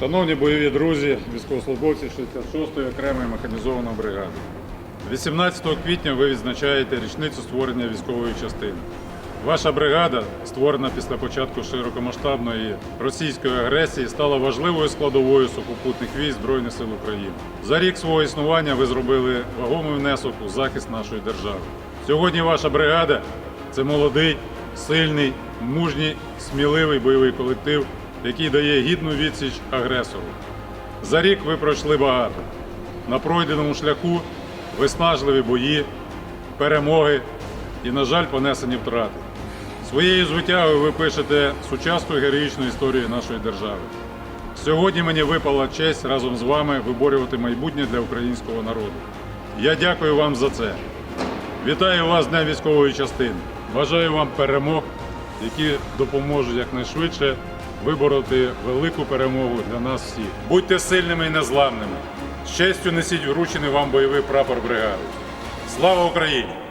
Шановні бойові друзі, військовослужбовці 66-ї окремої механізованої бригади. 18 квітня ви відзначаєте річницю створення військової частини. Ваша бригада, створена після початку широкомасштабної російської агресії, стала важливою складовою сухопутних військ Збройних сил України. За рік свого існування ви зробили вагомий внесок у захист нашої держави. Сьогодні ваша бригада це молодий, сильний, мужній, сміливий бойовий колектив, який дає гідну відсіч агресору. За рік ви пройшли багато. На пройденому шляху виснажливі бої, перемоги і, на жаль, понесені втрати. Своєю звитягою ви пишете сучасну героїчну історію нашої держави. Сьогодні мені випала честь разом з вами виборювати майбутнє для українського народу. Я дякую вам за це. Вітаю вас з Днем військової частини. Бажаю вам перемог, які допоможуть якнайшвидше вибороти велику перемогу для нас всіх. Будьте сильними і незламними. З честю несіть вручений вам бойовий прапор бригади. Слава Україні!